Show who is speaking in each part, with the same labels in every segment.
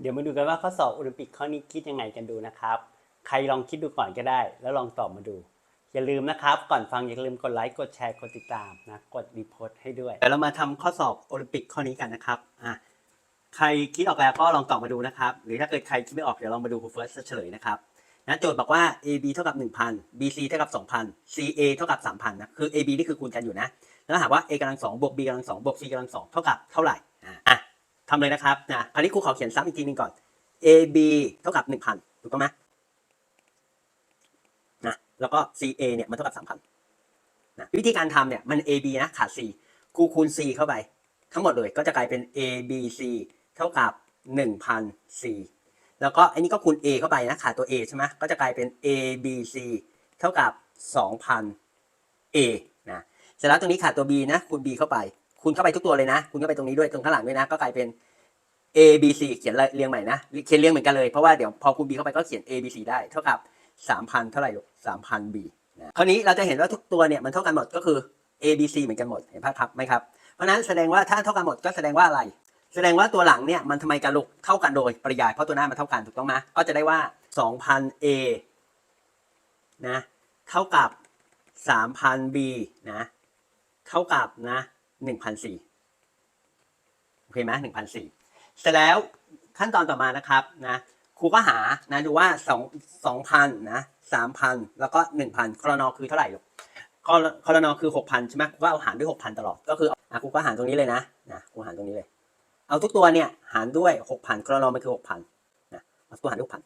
Speaker 1: เดี๋ยวมาดูกันว่าข้อสอบโอลิมปิกข้อนี้คิดยังไงกันดูนะครับ ใครลองคิดดูก่อนก็ได้ แล้วลองตอบมาดู อย่าลืมนะครับ ก่อนฟังอย่าลืมกดไลค์กดแชร์กดติดตามนะกดรีโพสต์ให้ด้วยเดี๋ยวเรามาทำข้อสอบโอลิมปิกข้อนี้กันนะครับอะใครคิดออกแล้วก็ลองตอบมาดูนะครับ หรือถ้าเกิดใครคิดไม่ออกเดี๋ยวลองมาดูครูเฟิร์สเฉลยนะครับนะโจทย์บอกว่า AB เท่ากับ 1,000 BC เท่ากับ 2,000 CA เท่ากับ 3,000นะคือ AB นี่คือคูณกันอยู่นะ แล้วถามว่า A กำลัง2บวก B กำลัง2บวก C กำลัง2เท่ากับเท่าไหร่อะ ทำเลยนะครับนะคราวนี้ครูขอเขียนซ้ำอีกทีหนึงก่อน AB เท่ากับ 1,000 ถูกต้องไหมนะแล้วก็ CA เนี่ยมันเท่ากับ 3,000นะวิธีการทำเนี่ยมัน AB นะขาด C ครูคูณ C เข้าไป ทั้งหมดเลยก็จะกลายเป็น A B C เท่ากับ 1,000 C แล้วก็อันนี้ก็คูณ A เข้าไปนะขาดตัว A ใช่ไหมก็จะกลายเป็น A B C เท่ากับ 2,000 A นะเสร็จแล้วตรงนี้ขาดตัว B นะคูณ B เข้าไป คูณเข้าไปทุกตัวเลยนะคูณเข้าไปตรงนี้ด้วยตรงข้างหลังด้วยนะ ก็กลายเป็น A B C เขียนเรียงใหม่นะเขียนเรียงเหมือนกันเลยเพราะว่าเดี๋ยวพอคูณ B เข้าไปก็เขียน A B C ได้เท่ากับ 3,000 เท่าไหร่ลูก3,000 B นะคราวนี้เราจะเห็นว่าทุกตัวเนี่ยมันเท่ากันหมดก็คือ A B C เหมือนกันหมดเห็นภาพครับไหมครับเพราะฉะนั้นแสดงว่าถ้าเท่ากันหมดก็แสดงว่าอะไร แสดงว่าตัวหลังเนี่ยมันทำไมกันลูกเท่ากันโดยปริยายเพราะตัวหน้ามันเท่ากันถูกต้องไหมก็จะได้ว่า 2,000 A นะเท่ากับ 3,000 B นะเท่ากับนะ 1,004โอเคไหม1,004เสร็จแล้วขั้นตอนต่อมานะครับนะครูก็หานะดูว่า2 2,000นนะ3,000แล้วก็1,000ครนอคือเท่าไหร่ลูกคอรนอคือหกพันใช่ไหมกูก็เอาหารด้วยหกพันตลอดก็คืออะกูก็หารตรงนี้เลยนะนะกูหารตรงนี้เลย เอาทุกตัวเนี่ยหารด้วยหกพันคอรนอมันคือหกพันนะเอาตัวหารด้วยหกพัน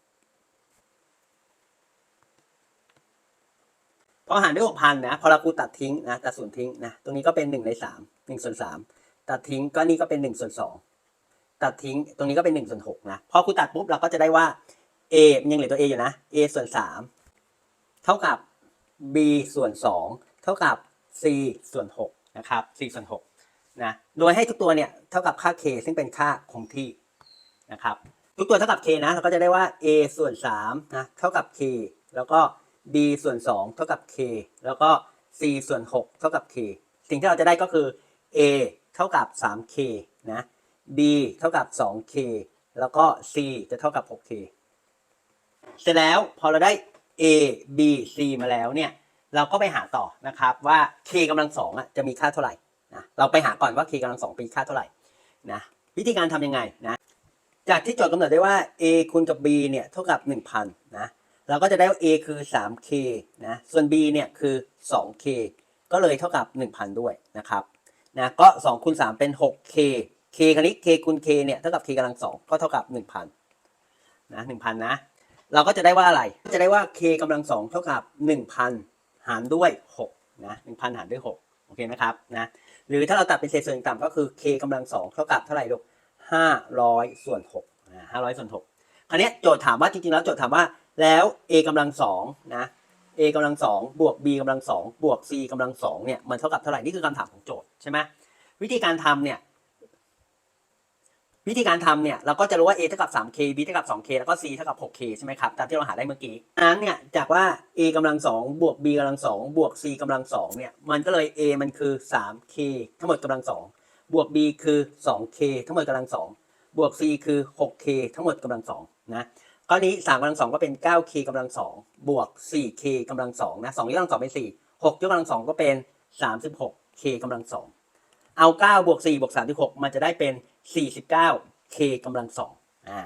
Speaker 1: พอหารด้วยหกพันนะพอเรากูตัดทิ้งนะตัดส่วนทิ้งนะตรงนี้ก็เป็นหนึ่งในสาม หนึ่งส่วนสามตัดทิ้งก็นี่ก็เป็นหนึ่งส่วนสองตัดทิ้งตรงนี้ก็เป็นหนึ่งส่วนหกนะพอกูตัดปุ๊บเราก็จะได้ว่า a ยังเหลือตัว a อยู่นะ a ส่วนสามเท่ากับ b ส่วน2เท่ากับ c ส่วน6นะครับ c ส่วน6นะโดยให้ทุกตัวเนี่ยเท่ากับค่า k ซึ่งเป็นค่าคงที่นะครับทุกตัวเท่ากับ k นะเราก็จะได้ว่า a ส่วน3นะเท่ากับ k แล้วก็ b ส่วน2เท่ากับ k แล้วก็ c ส่วน6เท่ากับ k สิ่งที่เราจะได้ก็คือ a เท่ากับ 3k นะ b เท่ากับ 2k แล้วก็ c จะเท่ากับ 6k เสร็จแล้วพอเราได้ a b c มาแล้วเนี่ย เราก็ไปหาต่อนะครับว่า k กำลังสองอะจะมีค่าเท่าไหร่นะเราไปหาก่อนว่า k กำลังสองมีค่าเท่าไหร่นะวิธีการทำยังไงนะจากที่โจทย์กำหนดได้ว่า a คูณกับ b เนี่ยเท่ากับ 1,000นะเราก็จะได้ว่า a คือ 3k นะส่วน b เนี่ยคือ 2k ก็เลยเท่ากับ 1,000 ด้วยนะครับ นะก็2คูณ3เป็น 6k k คราวนี้ k คูณ k เนี่ยเท่ากับ k กำลังสองก็เท่ากับ 1,000นะ1,000นะเราก็จะได้ว่าอะไรจะได้ว่า k กำลังสองเท่ากับ 1,000 หารด้วย6นะ1,000 หารด้วย 6 โอเคนะครับนะหรือถ้าเราตัดเป็นเศษส่วนต่ำก็คือ k กำลังสองเท่ากับเท่าไหร่ลูก500 ส่วน6นะ500 ส่วน6คราวนี้โจทย์ถามว่าจริงๆแล้วโจทย์ถามว่าแล้ว a กำลังสองนะ a กำลังสองบวก b กำลังสองบวก c กำลังสองเนี่ยมันเท่ากับเท่าไหร่นี่คือคำถามของโจทย์ใช่ไหมวิธีการทำเนี่ยวิธีการทำเนี่ยเราก็จะรู้ว่า a เท่ากับ 3k b เท่ากับ 2k แล้วก็ c เท่ากับ 6k ใช่ไหมครับตามที่เราหาได้เมื่อกี้นั้นเนี่ยจากว่า a กำลัง2บวก b กำลัง2บวก c กำลัง2เนี่ยมันก็เลย a มันคือ 3k ทั้งหมดกำลัง2บวก b คือ 2k ทั้งหมดกำลัง2บวก c คือ 6k ทั้งหมดกำลัง2นะ ก้อนนี้3กำลัง2ก็เป็น 9k กำลัง2บวก 4k กำลัง2นะ2ยกกำลัง2เป็น4 6ยกกำลัง2ก็เป็น 36k กำลัง2เอา9บวก4บวก36 มันจะได้เป็น 49 k กำลังสองอ่า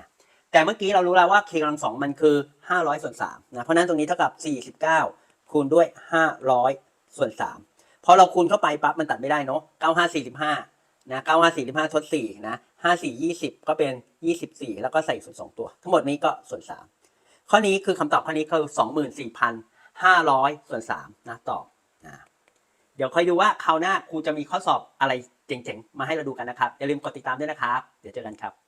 Speaker 1: แต่เมื่อกี้เรารู้แล้วว่า k กำลังสองมันคือ 500 ส่วน3นะเพราะฉะนั้นตรงนี้เท่ากับ 49 คูณด้วย 500 ส่วน3พอเราคูณเข้าไปปั๊บมันตัดไม่ได้เนาะ95 45นะ95 45ทด4นะ 54 20ก็เป็น24แล้วก็ใส่ส่วน2ตัว ทั้งหมดนี้ก็ส่วน3ข้อนี้คือคำตอบข้อนี้คือ24,500ส่วน3นะตอบนะเดี๋ยวคอยดูว่าคราวหน้าครูจะมีข้อสอบอะไรเจ๋งๆ มาให้เราดูกันนะครับ อย่าลืมกดติดตามด้วยนะครับ เดี๋ยวเจอกันครับ